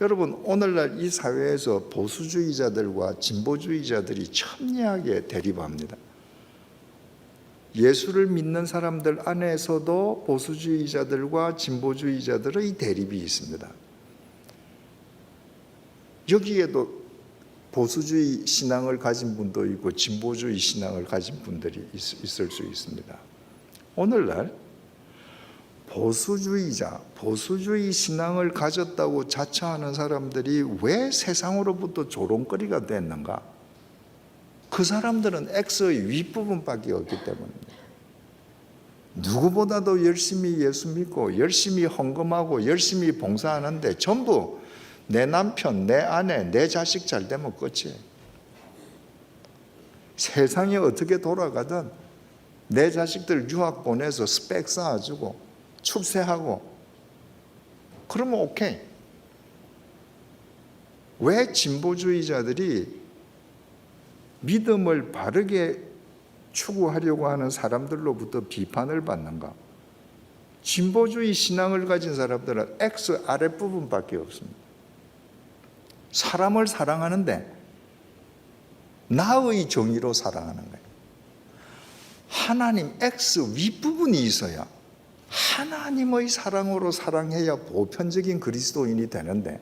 여러분 오늘날 이 사회에서 보수주의자들과 진보주의자들이 첨예하게 대립합니다. 예수를 믿는 사람들 안에서도 보수주의자들과 진보주의자들의 대립이 있습니다. 여기에도 보수주의 신앙을 가진 분도 있고 진보주의 신앙을 가진 분들이 있, 있을 수 있습니다. 오늘날 보수주의자, 보수주의 신앙을 가졌다고 자처하는 사람들이 왜 세상으로부터 조롱거리가 됐는가? 그 사람들은 X의 윗부분밖에 없기 때문입니다. 누구보다도 열심히 예수 믿고 열심히 헌금하고 열심히 봉사하는데 전부 내 남편, 내 아내, 내 자식 잘 되면 끝이에요. 세상이 어떻게 돌아가든 내 자식들 유학 보내서 스펙 쌓아주고 출세하고 그러면 오케이. 왜 진보주의자들이 믿음을 바르게 추구하려고 하는 사람들로부터 비판을 받는가? 진보주의 신앙을 가진 사람들은 X 아랫부분밖에 없습니다. 사람을 사랑하는데 나의 정의로 사랑하는 거예요. 하나님 X 윗부분이 있어야 하나님의 사랑으로 사랑해야 보편적인 그리스도인이 되는데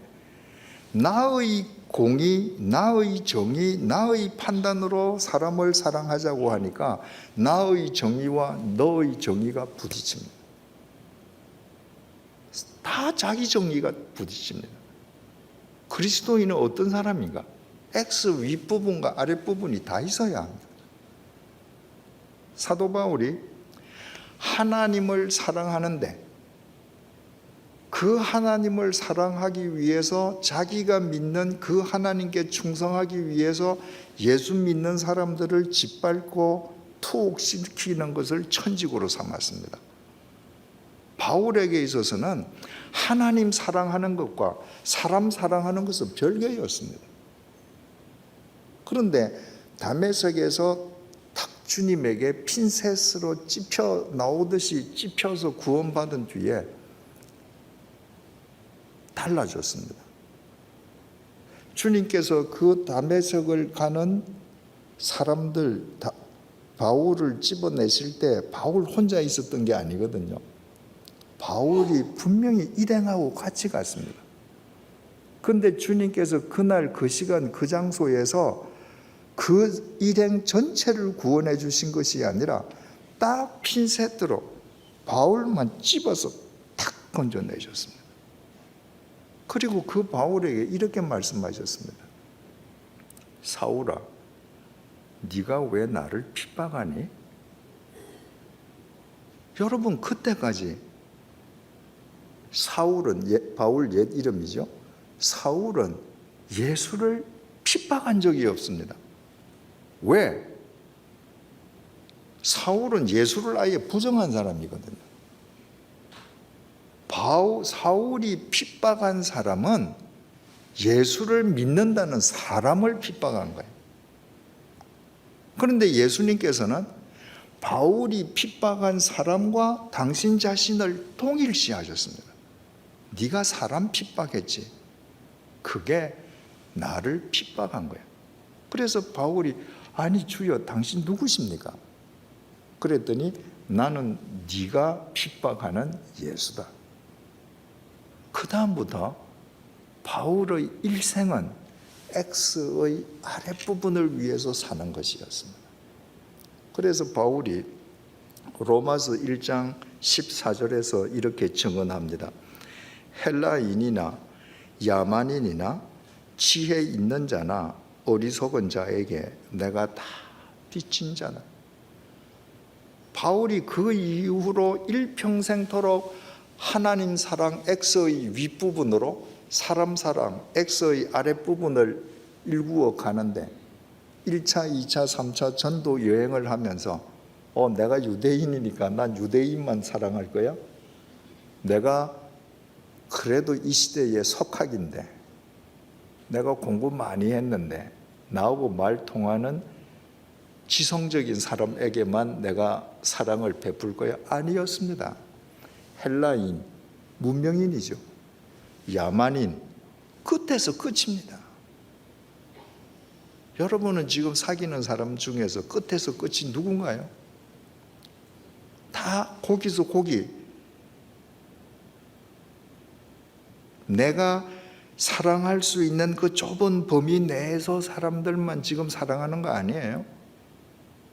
나의 공의, 나의 정의, 나의 판단으로 사람을 사랑하자고 하니까 나의 정의와 너의 정의가 부딪힙니다. 다 자기 정의가 부딪힙니다. 그리스도인은 어떤 사람인가? X 윗부분과 아랫부분이 다 있어야 합니다. 사도 바울이 하나님을 사랑하는데 그 하나님을 사랑하기 위해서 자기가 믿는 그 하나님께 충성하기 위해서 예수 믿는 사람들을 짓밟고 투옥시키는 것을 천직으로 삼았습니다. 바울에게 있어서는 하나님 사랑하는 것과 사람 사랑하는 것은 별개였습니다. 그런데 담에색에서 탁 주님에게 핀셋으로 찝혀 나오듯이 찝혀서 구원받은 뒤에 달라졌습니다. 주님께서 그 담에색을 가는 사람들 다, 바울을 집어내실 때 바울 혼자 있었던 게 아니거든요. 바울이 분명히 일행하고 같이 갔습니다. 그런데 주님께서 그날 그 시간 그 장소에서 그 일행 전체를 구원해 주신 것이 아니라 딱 핀셋으로 바울만 집어서 탁 건져내셨습니다. 그리고 그 바울에게 이렇게 말씀하셨습니다. 사울아, 네가 왜 나를 핍박하니? 여러분 그때까지 사울은 예, 바울 옛 이름이죠. 사울은 예수를 핍박한 적이 없습니다. 왜? 사울은 예수를 아예 부정한 사람이거든요. 바울, 사울이 핍박한 사람은 예수를 믿는다는 사람을 핍박한 거예요. 그런데 예수님께서는 바울이 핍박한 사람과 당신 자신을 동일시 하셨습니다. 네가 사람 핍박했지. 그게 나를 핍박한 거야. 그래서 바울이 아니 주여 당신 누구십니까? 그랬더니 나는 네가 핍박하는 예수다. 그 다음부터 바울의 일생은 X의 아랫부분을 위해서 사는 것이었습니다. 그래서 바울이 로마서 1장 14절에서 이렇게 증언합니다. 헬라인이나 야만인이나 지혜 있는 자나 어리석은 자에게 내가 다 빚진 자나. 바울이 그 이후로 일평생토록 하나님 사랑 X의 윗부분으로 사람 사랑 X의 아랫부분을 일구어 가는데 1차, 2차, 3차 전도 여행을 하면서 어 내가 유대인이니까 난 유대인만 사랑할 거야? 내가 그래도 이 시대의 석학인데 내가 공부 많이 했는데 나하고 말 통하는 지성적인 사람에게만 내가 사랑을 베풀 거야? 아니었습니다. 헬라인, 문명인이죠. 야만인, 끝에서 끝입니다. 여러분은 지금 사귀는 사람 중에서 끝에서 끝이 누군가요? 다 거기서 거기. 내가 사랑할 수 있는 그 좁은 범위 내에서 사람들만 지금 사랑하는 거 아니에요?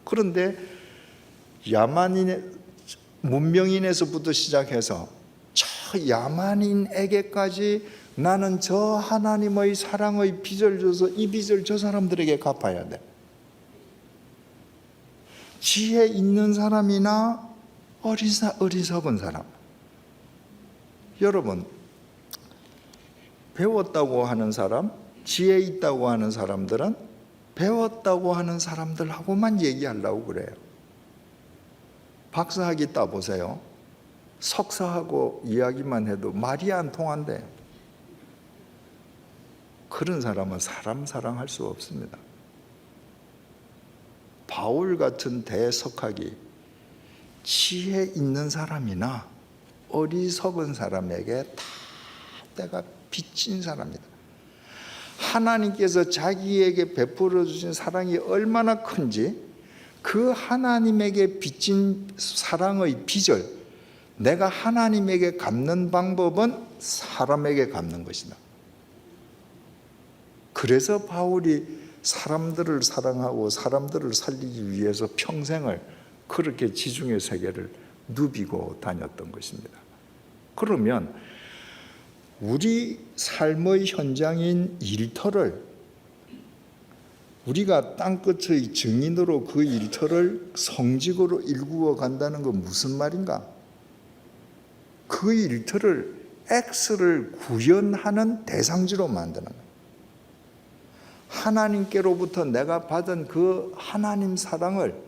그런데 야만인의 문명인에서부터 시작해서 저 야만인에게까지 나는 저 하나님의 사랑의 빚을 줘서 이 빚을 저 사람들에게 갚아야 돼. 지혜 있는 사람이나 어리사, 어리석은 사람. 여러분, 배웠다고 하는 사람, 지혜 있다고 하는 사람들은 배웠다고 하는 사람들하고만 얘기하려고 그래요. 박사학위 따보세요. 석사하고 이야기만 해도 말이 안 통한대요. 그런 사람은 사람 사랑할 수 없습니다. 바울 같은 대석학이 지혜 있는 사람이나 어리석은 사람에게 다 때가 빚진 사람이다. 하나님께서 자기에게 베풀어 주신 사랑이 얼마나 큰지 그 하나님에게 빚진 사랑의 빚을 내가 하나님에게 갚는 방법은 사람에게 갚는 것이다. 그래서 바울이 사람들을 사랑하고 사람들을 살리기 위해서 평생을 그렇게 지중해 세계를 누비고 다녔던 것입니다. 그러면 우리 삶의 현장인 일터를 우리가 땅끝의 증인으로 그 일터를 성직으로 일구어 간다는 건 무슨 말인가? 그 일터를 X를 구현하는 대상지로 만드는 거예요. 하나님께로부터 내가 받은 그 하나님 사랑을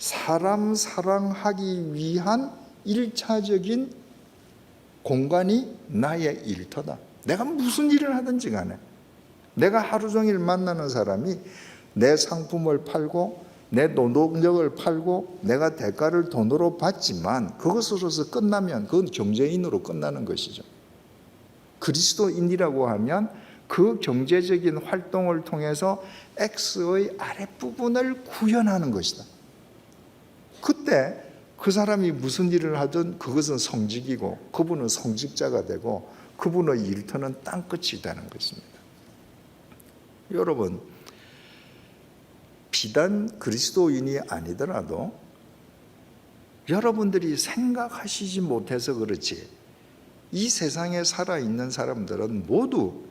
사람 사랑하기 위한 일차적인 공간이 나의 일터다. 내가 무슨 일을 하든지 간에 내가 하루 종일 만나는 사람이 내 상품을 팔고 내 노동력을 팔고 내가 대가를 돈으로 받지만 그것으로서 끝나면 그건 경제인으로 끝나는 것이죠. 그리스도인이라고 하면 그 경제적인 활동을 통해서 X의 아랫부분을 구현하는 것이다. 그때 그 사람이 무슨 일을 하든 그것은 성직이고 그분은 성직자가 되고 그분의 일터는 땅끝이 되는 것입니다. 여러분, 비단 그리스도인이 아니더라도 여러분들이 생각하시지 못해서 그렇지 이 세상에 살아있는 사람들은 모두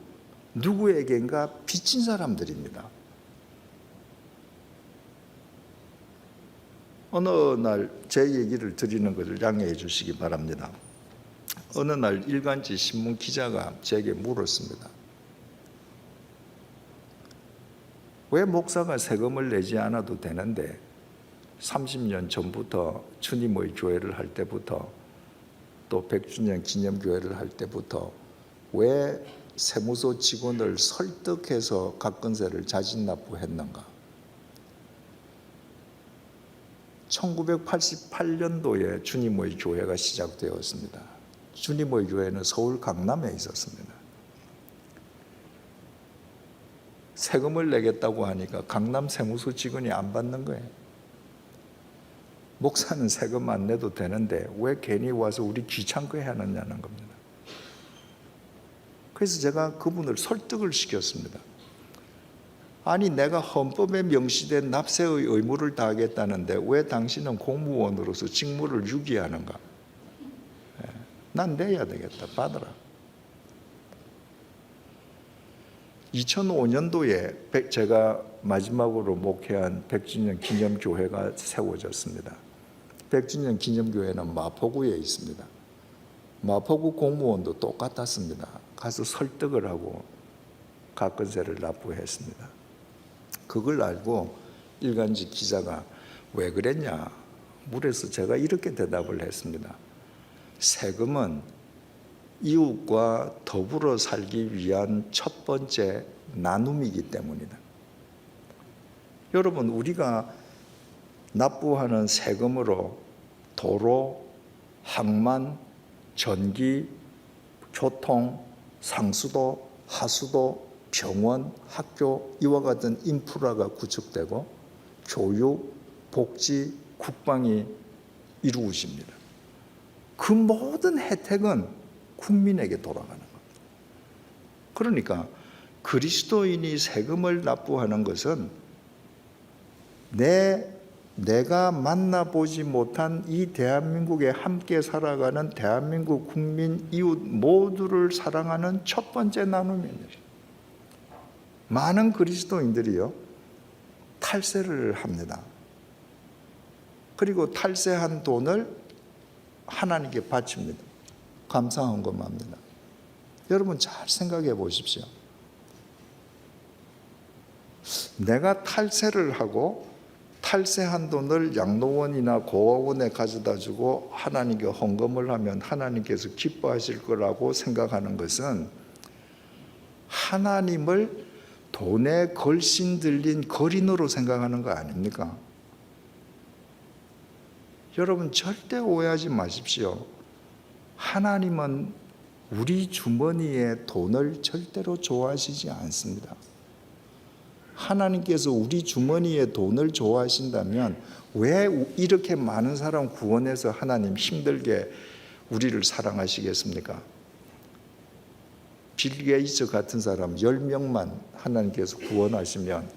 누구에겐가 빚진 사람들입니다. 어느 날 제 얘기를 드리는 것을 양해해 주시기 바랍니다. 어느 날 일간지 신문 기자가 제게 물었습니다. 왜 목사가 세금을 내지 않아도 되는데 30년 전부터 주님의 교회를 할 때부터 또 100주년 기념교회를 할 때부터 왜 세무서 직원을 설득해서 각근세를 자진납부했는가? 1988년도에 주님의 교회가 시작되었습니다. 주님의 교회는 서울 강남에 있었습니다. 세금을 내겠다고 하니까 강남 세무서 직원이 안 받는 거예요. 목사는 세금 안 내도 되는데 왜 괜히 와서 우리 귀찮게 하느냐는 겁니다. 그래서 제가 그분을 설득을 시켰습니다. 아니 내가 헌법에 명시된 납세의 의무를 다하겠다는데 왜 당신은 공무원으로서 직무를 유기하는가? 예, 난 내야 되겠다. 받아라. 2005년도에 제가 마지막으로 목회한 100주년 기념교회가 세워졌습니다. 100주년 기념교회는 마포구에 있습니다. 마포구 공무원도 똑같았습니다. 가서 설득을 하고 가건세를 납부했습니다. 그걸 알고 일간지 기자가 왜 그랬냐 물에서 제가 이렇게 대답을 했습니다. 세금은 이웃과 더불어 살기 위한 첫 번째 나눔이기 때문이다. 여러분 우리가 납부하는 세금으로 도로, 항만, 전기, 교통, 상수도, 하수도, 병원, 학교 이와 같은 인프라가 구축되고 교육, 복지, 국방이 이루어집니다. 그 모든 혜택은 국민에게 돌아가는 겁니다. 그러니까 그리스도인이 세금을 납부하는 것은 내 내가 만나보지 못한 이 대한민국에 함께 살아가는 대한민국 국민 이웃 모두를 사랑하는 첫 번째 나눔입니다. 많은 그리스도인들이요 탈세를 합니다. 그리고 탈세한 돈을 하나님께 바칩니다. 감사한 것만입니다. 여러분 잘 생각해 보십시오. 내가 탈세를 하고 탈세한 돈을 양로원이나 고아원에 가져다 주고 하나님께 헌금을 하면 하나님께서 기뻐하실 거라고 생각하는 것은 하나님을 돈에 걸신 들린 거린으로 생각하는 거 아닙니까? 여러분 절대 오해하지 마십시오. 하나님은 우리 주머니에 돈을 절대로 좋아하시지 않습니다. 하나님께서 우리 주머니에 돈을 좋아하신다면 왜 이렇게 많은 사람 구원해서 하나님 힘들게 우리를 사랑하시겠습니까? 빌 게이츠 같은 사람 10명만 하나님께서 구원하시면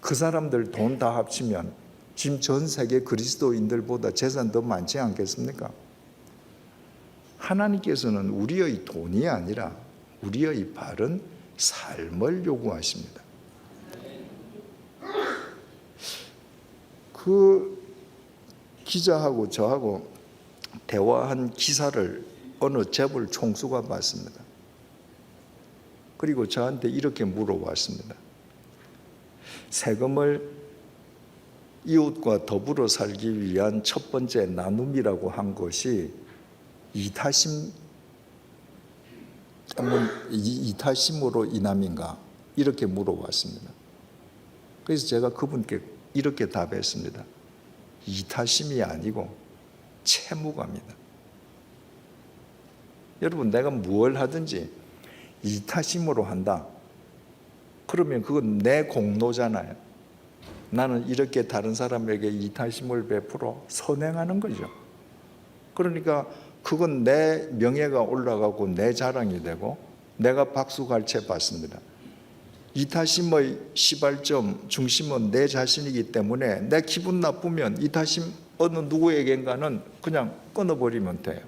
그 사람들 돈 다 합치면 지금 전 세계 그리스도인들보다 재산 더 많지 않겠습니까? 하나님께서는 우리의 돈이 아니라 우리의 바른 삶을 요구하십니다. 그 기자하고 저하고 대화한 기사를 어느 재벌 총수가 봤습니다. 그리고 저한테 이렇게 물어봤습니다. 세금을 이웃과 더불어 살기 위한 첫 번째 나눔이라고 한 것이 이타심 이타심으로 인함인가 이렇게 물어봤습니다. 그래서 제가 그분께 이렇게 답했습니다. 이타심이 아니고 채무감이다. 여러분 내가 무엇 하든지 이타심으로 한다. 그러면 그건 내 공로잖아요. 나는 이렇게 다른 사람에게 이타심을 베풀어 선행하는 거죠. 그러니까 그건 내 명예가 올라가고 내 자랑이 되고 내가 박수갈채 받습니다. 이타심의 시발점 중심은 내 자신이기 때문에 내 기분 나쁘면 이타심 어느 누구에겐가는 그냥 끊어버리면 돼요.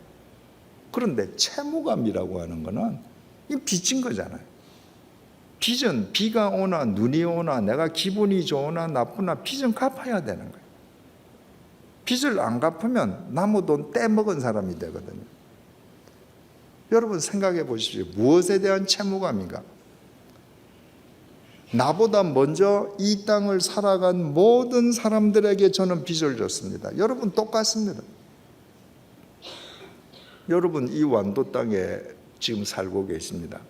그런데 채무감이라고 하는 거는 이 빚진 거잖아요. 빚은 비가 오나 눈이 오나 내가 기분이 좋으나 나쁘나 빚은 갚아야 되는 거예요. 빚을 안 갚으면 나무 돈 떼먹은 사람이 되거든요. 여러분 생각해 보십시오. 무엇에 대한 채무감인가? 나보다 먼저 이 땅을 살아간 모든 사람들에게 저는 빚을 졌습니다. 여러분 똑같습니다. 여러분 이 완도 땅에 지금 살고 계십니다.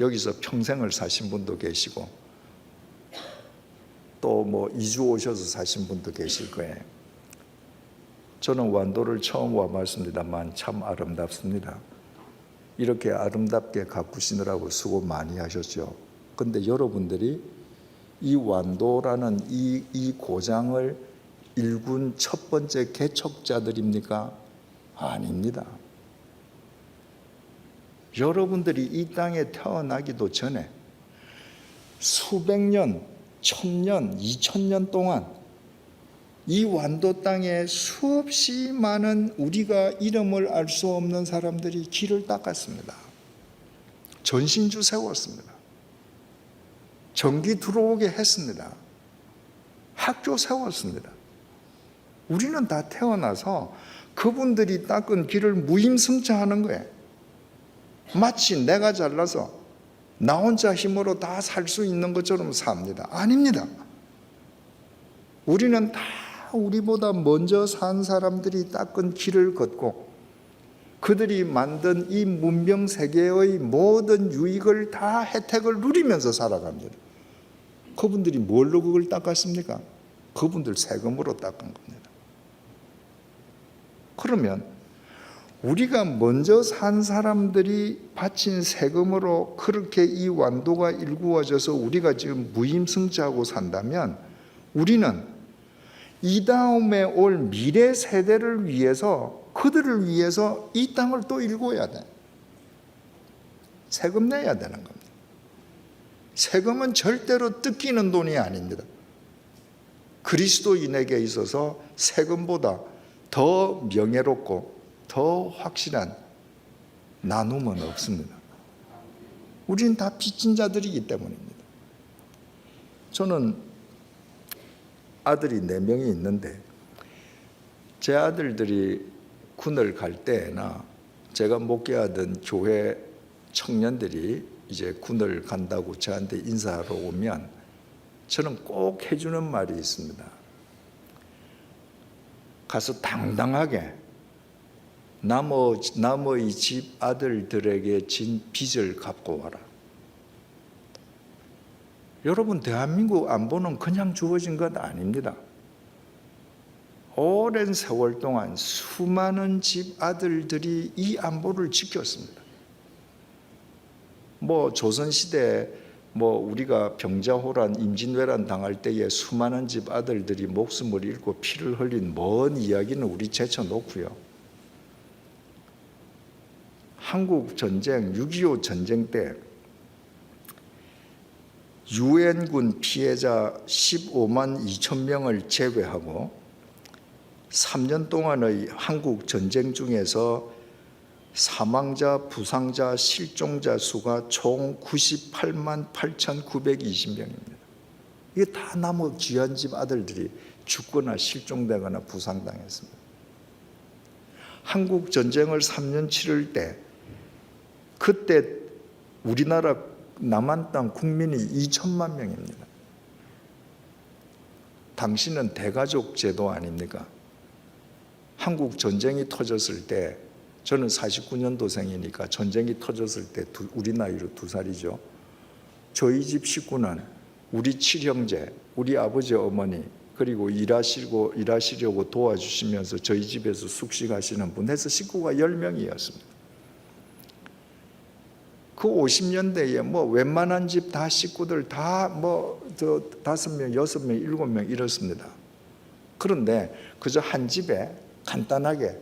여기서 평생을 사신 분도 계시고 또 뭐 이주 오셔서 사신 분도 계실 거예요. 저는 완도를 처음 와봤습니다만 참 아름답습니다. 이렇게 아름답게 가꾸시느라고 수고 많이 하셨죠. 근데 여러분들이 이 완도라는 이, 이 고장을 일군 첫 번째 개척자들입니까? 아닙니다. 여러분들이 이 땅에 태어나기도 전에 수백 년, 천 년, 이천 년 동안 이 완도 땅에 수없이 많은 우리가 이름을 알 수 없는 사람들이 길을 닦았습니다. 전신주 세웠습니다. 전기 들어오게 했습니다. 학교 세웠습니다. 우리는 다 태어나서 그분들이 닦은 길을 무임승차하는 거예요. 마치 내가 잘나서 나 혼자 힘으로 다 살 수 있는 것처럼 삽니다. 아닙니다. 우리는 다 우리보다 먼저 산 사람들이 닦은 길을 걷고 그들이 만든 이 문명 세계의 모든 유익을 다 혜택을 누리면서 살아갑니다. 그분들이 뭘로 그걸 닦았습니까? 그분들 세금으로 닦은 겁니다. 그러면 우리가 먼저 산 사람들이 바친 세금으로 그렇게 이 완도가 일구어져서 우리가 지금 무임승차하고 산다면 우리는 이 다음에 올 미래 세대를 위해서 그들을 위해서 이 땅을 또 일궈야 돼. 세금 내야 되는 겁니다. 세금은 절대로 뜯기는 돈이 아닙니다. 그리스도인에게 있어서 세금보다 더 명예롭고 더 확실한 나눔은 없습니다. 우리는 다 빚진 자들이기 때문입니다. 저는 아들이 네 명이 있는데 제 아들들이 군을 갈 때나 제가 목회하던 교회 청년들이 이제 군을 간다고 저한테 인사하러 오면 저는 꼭 해주는 말이 있습니다. 가서 당당하게 남의, 남의 집 아들들에게 진 빚을 갚고 와라. 여러분, 대한민국 안보는 그냥 주어진 것 아닙니다. 오랜 세월 동안 수많은 집 아들들이 이 안보를 지켰습니다. 뭐 조선시대 뭐 우리가 병자호란 임진왜란 당할 때에 수많은 집 아들들이 목숨을 잃고 피를 흘린 먼 이야기는 우리 제쳐놓고요. 한국 전쟁 6.25 전쟁 때 유엔군 피해자 15만 2천 명을 제외하고 3년 동안의 한국 전쟁 중에서 사망자, 부상자, 실종자 수가 총 98만 8,920명입니다. 이게 다 나무 귀한 집 아들들이 죽거나 실종되거나 부상당했습니다. 한국 전쟁을 3년 치를 때 그때 우리나라 남한 땅 국민이 2천만 명입니다. 당신은 대가족 제도 아닙니까? 한국 전쟁이 터졌을 때 저는 49년도생이니까 전쟁이 터졌을 때 두, 우리 나이로 두 살이죠. 저희 집 식구는 우리 칠형제, 우리 아버지 어머니 그리고 일하시고 일하시려고 도와주시면서 저희 집에서 숙식하시는 분 해서 식구가 10명이었습니다. 그 50년대에 뭐 웬만한 집 다 식구들 다 뭐 저 다섯 명, 여섯 명, 일곱 명 이렇습니다. 그런데 그저 한 집에 간단하게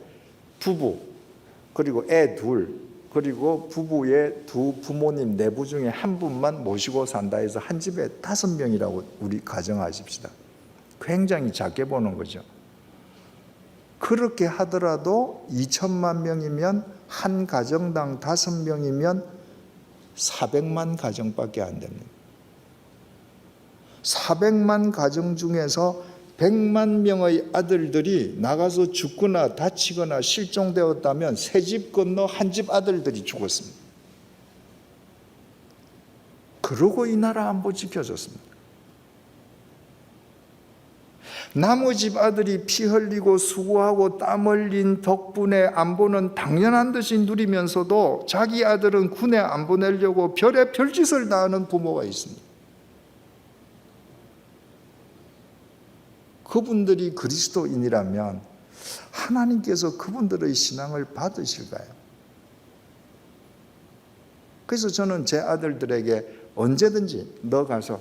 부부 그리고 애 둘 그리고 부부의 두 부모님 내부 중에 한 분만 모시고 산다 해서 한 집에 다섯 명이라고 우리 가정하십시다. 굉장히 작게 보는 거죠. 그렇게 하더라도 2천만 명이면 한 가정당 다섯 명이면 400만 가정밖에 안 됩니다. 400만 가정 중에서 100만 명의 아들들이 나가서 죽거나 다치거나 실종되었다면 새 집 건너 한 집 아들들이 죽었습니다. 그러고 이 나라 안보 지켜졌습니다. 나무 집 아들이 피 흘리고 수고하고 땀 흘린 덕분에 안보는 당연한 듯이 누리면서도 자기 아들은 군에 안 보내려고 별의 별짓을 다 하는 부모가 있습니다. 그분들이 그리스도인이라면 하나님께서 그분들의 신앙을 받으실까요? 그래서 저는 제 아들들에게 언제든지 너 가서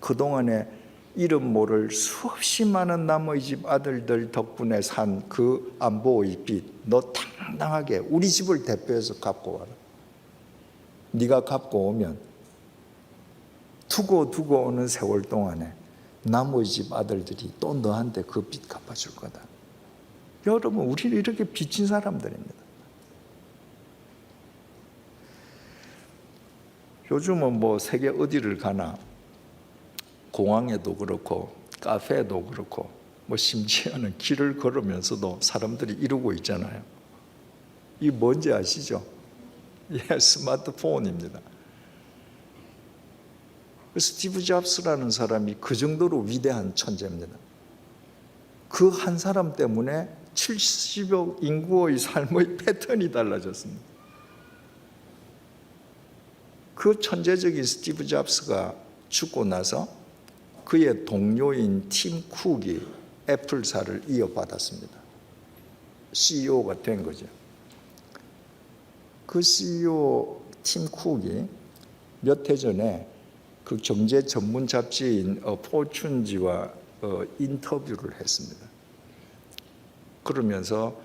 그동안에 이름 모를 수없이 많은 남의 집 아들들 덕분에 산 그 안보의 빚, 너 당당하게 우리 집을 대표해서 갚고 와라. 네가 갚고 오면 두고 두고 오는 세월 동안에 남의 집 아들들이 또 너한테 그 빚 갚아줄 거다. 여러분, 우리는 이렇게 빚진 사람들입니다. 요즘은 뭐 세계 어디를 가나 공항에도 그렇고 카페에도 그렇고 뭐 심지어는 길을 걸으면서도 사람들이 이러고 있잖아요. 이 뭔지 아시죠? 예, 스마트폰입니다. 스티브 잡스라는 사람이 그 정도로 위대한 천재입니다. 그 한 사람 때문에 70억 인구의 삶의 패턴이 달라졌습니다. 그 천재적인 스티브 잡스가 죽고 나서 그의 동료인 팀 쿡이 애플사를 이어받았습니다. CEO가 된 거죠. 그 CEO 팀 쿡이 몇 해 전에 그 경제 전문 잡지인 어, 포춘지와 어, 인터뷰를 했습니다. 그러면서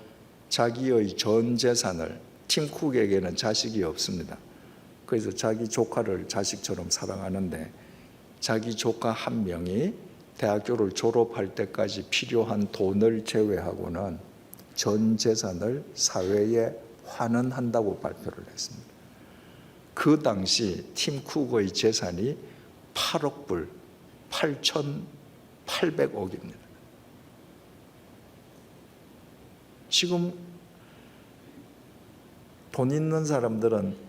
자기의 전 재산을 팀 쿡에게는 자식이 없습니다. 그래서 자기 조카를 자식처럼 사랑하는데 자기 조카 한 명이 대학교를 졸업할 때까지 필요한 돈을 제외하고는 전 재산을 사회에 환원한다고 발표를 했습니다. 그 당시 팀 쿡의 재산이 8억 불, 8,800억입니다. 지금 돈 있는 사람들은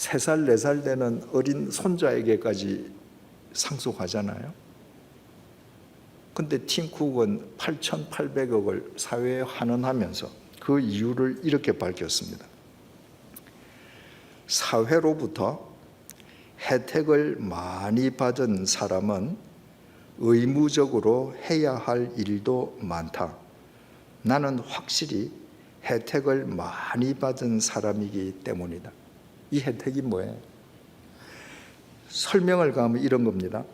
3살, 4살 되는 어린 손자에게까지 상속하잖아요. 근데 팀쿡은 8,800억을 사회에 환원하면서 그 이유를 이렇게 밝혔습니다. 사회로부터 혜택을 많이 받은 사람은 의무적으로 해야 할 일도 많다. 나는 확실히 혜택을 많이 받은 사람이기 때문이다. 이 혜택이 뭐예요? 설명을 가면 이런 겁니다.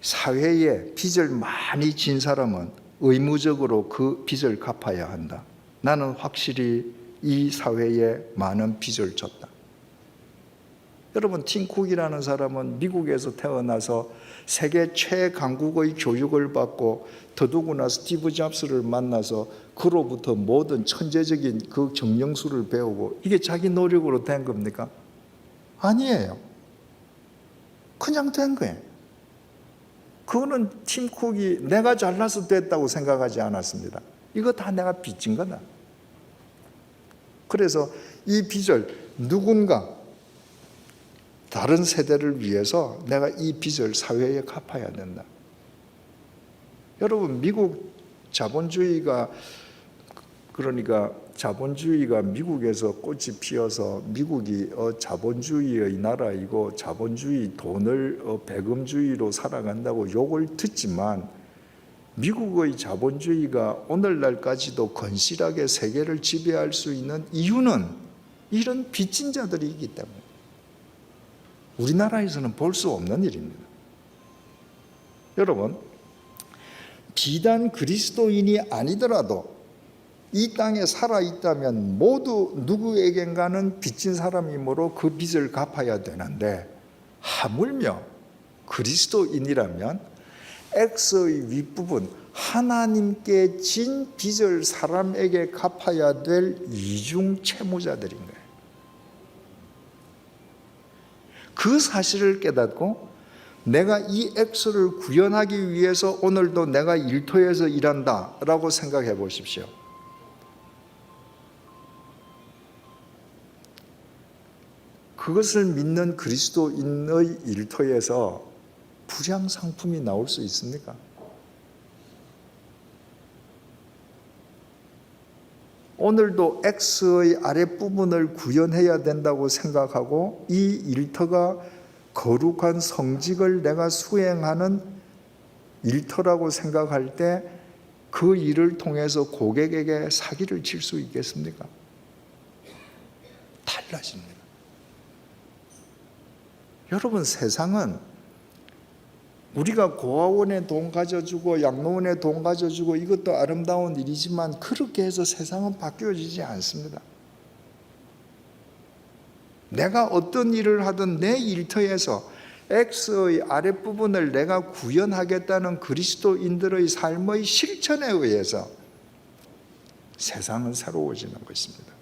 사회에 빚을 많이 진 사람은 의무적으로 그 빚을 갚아야 한다. 나는 확실히 이 사회에 많은 빚을 졌다. 여러분, 팀쿡이라는 사람은 미국에서 태어나서 세계 최강국의 교육을 받고 더더구나 스티브 잡스를 만나서 그로부터 모든 천재적인 그 정령수를 배우고 이게 자기 노력으로 된 겁니까? 아니에요. 그냥 된 거예요. 그거는 팀쿡이 내가 잘나서 됐다고 생각하지 않았습니다. 이거 다 내가 빚진 거다. 그래서 이 빚을 누군가 다른 세대를 위해서 내가 이 빚을 사회에 갚아야 된다. 여러분 미국 자본주의가 그러니까 자본주의가 미국에서 꽃이 피어서 미국이 어, 자본주의의 나라이고 자본주의 돈을 어, 배금주의로 살아간다고 욕을 듣지만 미국의 자본주의가 오늘날까지도 건실하게 세계를 지배할 수 있는 이유는 이런 빚진 자들이 있기 때문에 우리나라에서는 볼 수 없는 일입니다. 여러분, 비단 그리스도인이 아니더라도 이 땅에 살아 있다면 모두 누구에겐가는 빚진 사람이므로 그 빚을 갚아야 되는데 하물며 그리스도인이라면 X의 윗부분 하나님께 진 빚을 사람에게 갚아야 될 이중 채무자들인 거예요. 그 사실을 깨닫고 내가 이 X를 구현하기 위해서 오늘도 내가 일터에서 일한다라고 생각해 보십시오. 그것을 믿는 그리스도인의 일터에서 불량 상품이 나올 수 있습니까? 오늘도 X의 아랫부분을 구현해야 된다고 생각하고 이 일터가 거룩한 성직을 내가 수행하는 일터라고 생각할 때 그 일을 통해서 고객에게 사기를 칠 수 있겠습니까? 달라집니다. 여러분 세상은 우리가 고아원에 돈 가져주고 양로원에 돈 가져주고 이것도 아름다운 일이지만 그렇게 해서 세상은 바뀌어지지 않습니다. 내가 어떤 일을 하든 내 일터에서 X의 아랫부분을 내가 구현하겠다는 그리스도인들의 삶의 실천에 의해서 세상은 새로워지는 것입니다.